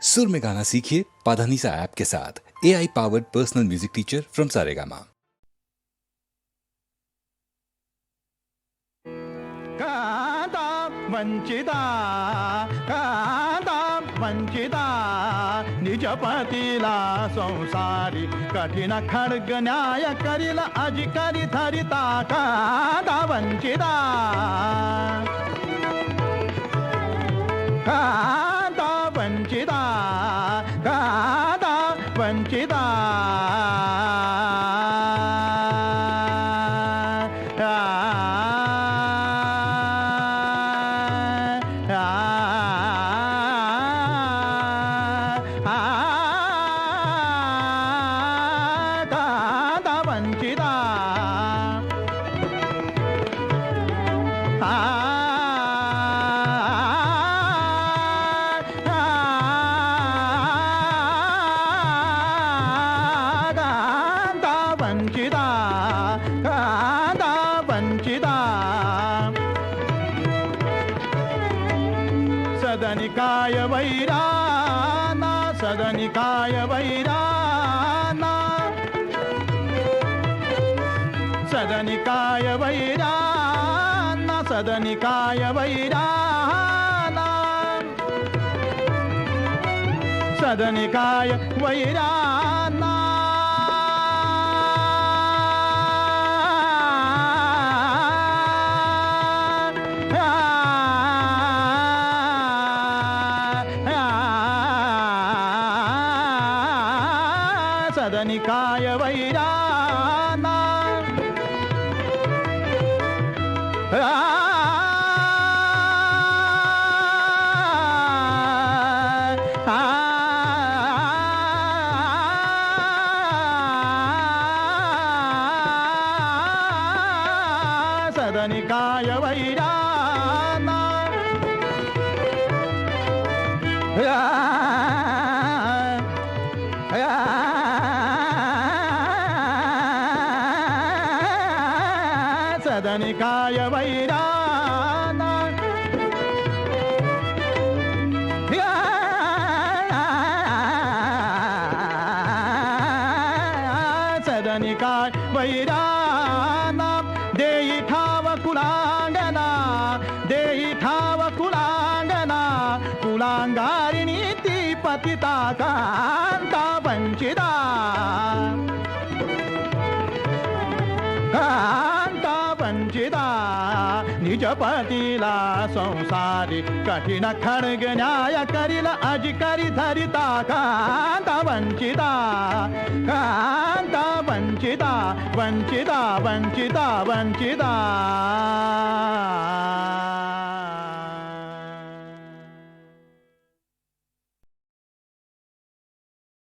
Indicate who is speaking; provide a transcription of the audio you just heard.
Speaker 1: सुर में गाना सीखिए पाधानीसा ऐप के साथ। A I powered personal music teacher from Saregama
Speaker 2: Kanta वंचिता संसारी, कठिन खडग न्याय करील अधिकारी धरिता। कांता वंचिता। కాదా వంచిదా. सदनिकाय वैराना सदनिकाय वैराना। सदनिकाय वैराना सदनिकाय वैराना। सदनिकाय वैरा నికాయ వైరాన సదనికాయ వైరాన Yeah. सदनिकाय वैरा सदनिकाय वैराना। देई ठाव कुलांगना देई ठाव कुलांगना कुलांगारिणी ती पतिता का निजपतीला संसारी कठीण खडग न्याय करील अजिकारी धरिता कांत वंचिता कांत वंचिता वंचिता वंचिता वंचिता